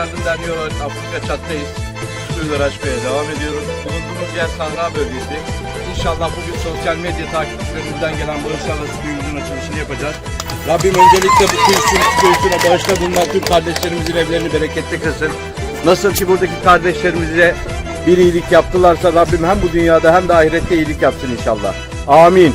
Yardım Derneği Afrika Çat'tayız. Suyuları açmaya devam ediyoruz. Bulunduğumuz yer Sahra bölgesi. İnşallah bugün sosyal medya takipçilerimizden gelen bağışlarla köyümüzün açılışını yapacağız. Rabbim öncelikle bu kuyusun, kuyusuna bağışta bulunan tüm kardeşlerimizin evlerini bereketli kılsın. Nasıl ki buradaki kardeşlerimize bir iyilik yaptılarsa Rabbim hem bu dünyada hem de ahirette iyilik yapsın inşallah. Amin.